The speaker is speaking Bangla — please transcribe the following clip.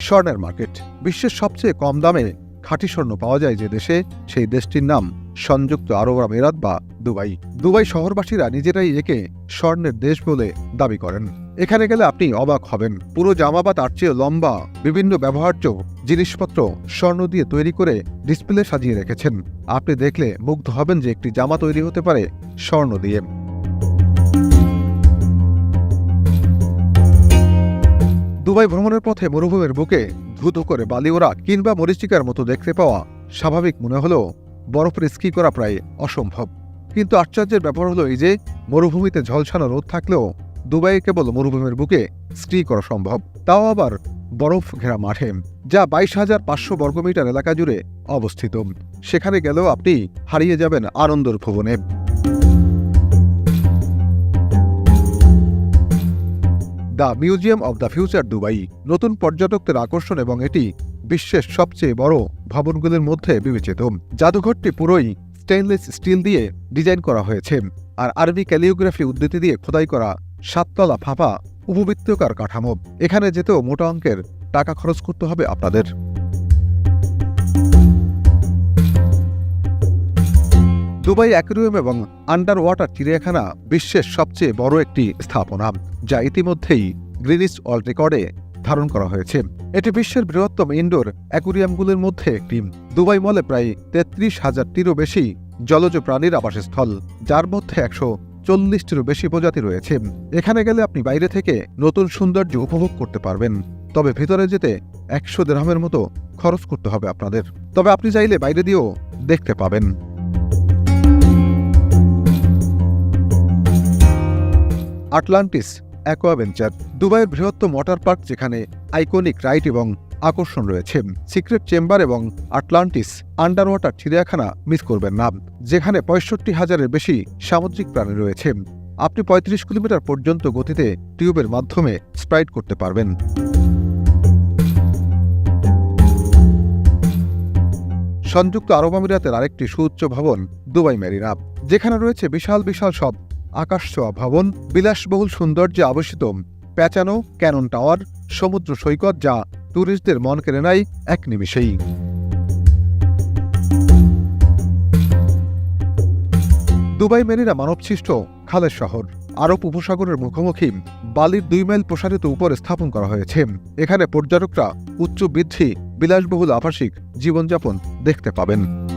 স্বর্ণের মার্কেট। বিশ্বের সবচেয়ে কম দামে খাঁটি স্বর্ণ পাওয়া যায় যে দেশে, সেই দেশটির নাম সংযুক্ত আরব আমিরাত বা দুবাই। দুবাই শহরবাসীরা নিজেরাই একে স্বর্ণের দেশ বলে দাবি করেন। এখানে গেলে আপনি অবাক হবেন। পুরো জামা বা তার চেয়ে লম্বা বিভিন্ন ব্যবহার্য জিনিসপত্র স্বর্ণ দিয়ে তৈরি করে ডিসপ্লে সাজিয়ে রেখেছেন। আপনি দেখলে মুগ্ধ হবেন যে একটি জামা তৈরি হতে পারে স্বর্ণ দিয়ে। দুবাই ভ্রমণের পথে মরুভূমির বুকে ধুত করে বালি ওরা কিংবা মরিচিকার মতো দেখতে পাওয়া স্বাভাবিক মনে হলেও বরফের স্কি করা প্রায় অসম্ভব। কিন্তু আশ্চর্যের ব্যাপার হলো এই যে, মরুভূমিতে ঝলসানো রোদ থাকলেও দুবাইয়ে কেবল মরুভূমির বুকে স্কি করা সম্ভব। তাও আবার বরফ ঘেরা মাঠে, যা বাইশ হাজার পাঁচশো বর্গমিটার এলাকা জুড়ে অবস্থিত। সেখানে গেলেও আপনি হারিয়ে যাবেন আনন্দর ভুবনে। The museum of the future Dubai. নতুন পর্যটকদের আকর্ষণ এবং এটি বিশ্বের সবচেয়ে বড় ভবনগুলির মধ্যে বিবেচিত। জাদুঘরটি পুরোই স্টেনলেস স্টিল দিয়ে ডিজাইন করা হয়েছে আর আরবি ক্যালিওগ্রাফি উদ্ধৃতি দিয়ে খোদাই করা সাততলা ফাঁপা উপবৃত্তকার কাঠামো। এখানে যেতেও মোটা অঙ্কের টাকা খরচ করতে হবে আপনাদের। দুবাই অ্যাকুরিয়াম এবং আন্ডার ওয়াটার চিড়িয়াখানা বিশ্বের সবচেয়ে বড় একটি স্থাপনা, যা ইতিমধ্যেই গ্রিনিস ওয়ার্ল্ড রেকর্ডে ধারণ করা হয়েছে। এটি বিশ্বের বৃহত্তম ইনডোর অ্যাকুরিয়ামগুলির মধ্যে একটি। দুবাই মলে প্রায় তেত্রিশ হাজারটিরও বেশি জলজ প্রাণীর আবাসস্থল, যার মধ্যে একশো চল্লিশটিরও বেশি প্রজাতি রয়েছে। এখানে গেলে আপনি বাইরে থেকে নতুন সৌন্দর্য উপভোগ করতে পারবেন, তবে ভিতরে যেতে একশো দেড়হামের মতো খরচ করতে হবে আপনাদের। তবে আপনি চাইলে বাইরে দিয়েও দেখতে পাবেন। আটলান্টিস, অ্যাকোয়াভেঞ্চার, দুবাইয়ের বৃহত্তম ওয়াটার পার্ক যেখানে আইকনিক রাইড এবং আকর্ষণ রয়েছে। সিক্রেট চেম্বার এবং আটলান্টিস আন্ডার ওয়াটার চিড়িয়াখানা মিস করবেন না, যেখানে পঁয়ষট্টি হাজারের বেশি সামুদ্রিক প্রাণী রয়েছে। আপনি পঁয়ত্রিশ কিলোমিটার পর্যন্ত গতিতে টিউবের মাধ্যমে স্প্রাইড করতে পারবেন। সংযুক্ত আরব আমিরাতের আরেকটি সুউচ্চ ভবন দুবাই, মেরিনা, যেখানে রয়েছে বিশাল বিশাল সব আকাশ ছোঁয়া ভবন, বিলাসবহুল সৌন্দর্যে আবশ্যিত প্যাচানো ক্যানন টাওয়ার, সমুদ্র সৈকত যা ট্যুরিস্টদের মন কেড়ে নেয় এক নিমিষেই। দুবাই মেরিনা মানবসৃষ্ট খালের শহর। আরব উপসাগরের মুখোমুখি বালির দুই মাইল প্রসারিত উপরে স্থাপন করা হয়েছে। এখানে পর্যটকরা উচ্চ বৃদ্ধি, বিলাসবহুল আবাসিক জীবনযাপন দেখতে পাবেন।